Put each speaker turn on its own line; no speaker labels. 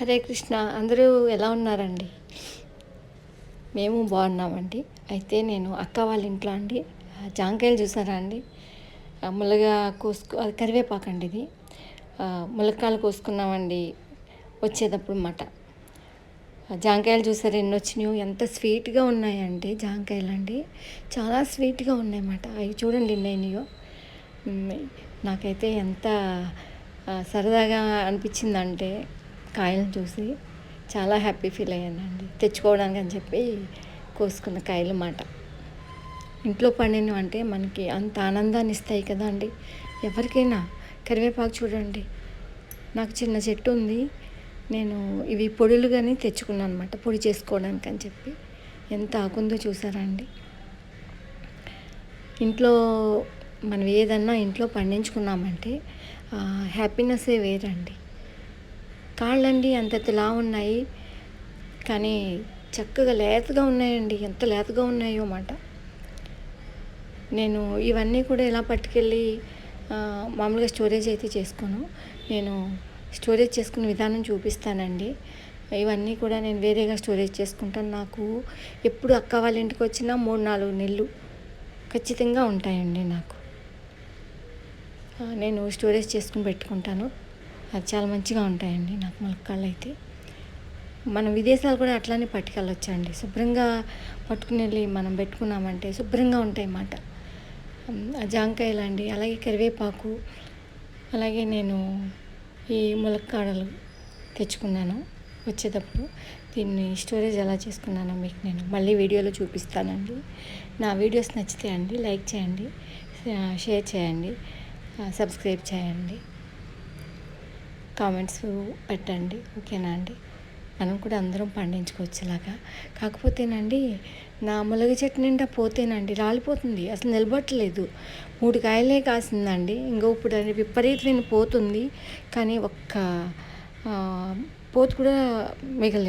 హరే కృష్ణ అందరూ ఎలా ఉన్నారండి? మేము బాగున్నామండి. అయితే నేను అక్క వాళ్ళ ఇంట్లో అండి. జాంకాయలు చూసారా అండి? ములగా కోసుకు అది కరివేపాకు అండి ఇది. ములక్కాయలు కోసుకున్నామండి వచ్చేటప్పుడు మాట. జాంకాయలు చూసారు? ఎన్ని వచ్చినాయో? ఎంత స్వీట్గా ఉన్నాయండి జాంకాయలు అండి. చాలా స్వీట్గా ఉన్నాయన్నమాట అవి చూడండి ఎన్ని అయినాయో. నాకైతే ఎంత సరదాగా అనిపించిందంటే కాయలను చూసి చాలా హ్యాపీ ఫీల్ అయ్యానండి. తెచ్చుకోవడానికి అని చెప్పి కోసుకున్న కాయలు మాట. ఇంట్లో పండినవి అంటే మనకి అంత ఆనందాన్ని ఇస్తాయి కదా అండి. ఎవరికైనా కరివేపాకు చూడండి. నాకు చిన్న చెట్టు ఉంది. నేను ఇవి పొడులుగానే తెచ్చుకున్నాను అనమాట పొడి చేసుకోవడానికి అని చెప్పి. ఎంత ఆకుందో చూసారా అండి ఇంట్లో మనం ఏదన్నా ఇంట్లో పండించుకున్నామంటే హ్యాపీనెస్సే వేరండి. కాళ్ళండి అంతలా ఉన్నాయి. కానీ చక్కగా లేతగా ఉన్నాయండి. ఎంత లేతగా ఉన్నాయో మాట. నేను ఇవన్నీ కూడా ఎలా పట్టుకెళ్ళి మామూలుగా స్టోరేజ్ అయితే చేసుకోను. నేను స్టోరేజ్ చేసుకునే విధానం చూపిస్తానండి. ఇవన్నీ కూడా నేను వేరేగా స్టోరేజ్ చేసుకుంటాను. నాకు ఎప్పుడు అక్క వాళ్ళ ఇంటికి వచ్చినా మూడు నాలుగు నెలలు ఖచ్చితంగా ఉంటాయండి నాకు. నేను స్టోరేజ్ చేసుకుని పెట్టుకుంటాను. అది చాలా మంచిగా ఉంటాయండి నాకు ములక్కాళ్ళు అయితే. మనం విదేశాలు కూడా అట్లానే పట్టుకెళ్ళొచ్చండి. శుభ్రంగా పట్టుకుని వెళ్ళి మనం పెట్టుకున్నామంటే శుభ్రంగా ఉంటాయి అన్నమాట ఆ జాంకాయలు అండి అలాగే కరివేపాకు అలాగే నేను ఈ ములక్కాడలు తెచ్చుకున్నాను వచ్చేటప్పుడు. దీన్ని స్టోరేజ్ ఎలా చేసుకున్నానో మీకు నేను మళ్ళీ వీడియోలో చూపిస్తానండి. నా వీడియోస్ నచ్చితే అండి లైక్ చేయండి షేర్ చేయండి సబ్స్క్రైబ్ చేయండి. కామెంట్స్ పెట్టండి ఓకేనా అండి? మనం కూడా అందరం పండించుకోవచ్చేలాగా. కాకపోతేనండి నా ములగ చెట్టు నిండా పోతేనండి రాలిపోతుంది అసలు నిలబట్టలేదు. మూడు కాయలే కాసిందండి ఇంకో ఇప్పుడు అది విపరీతమైన పోతుంది కానీ ఒక్క పోతు కూడా మిగలేదు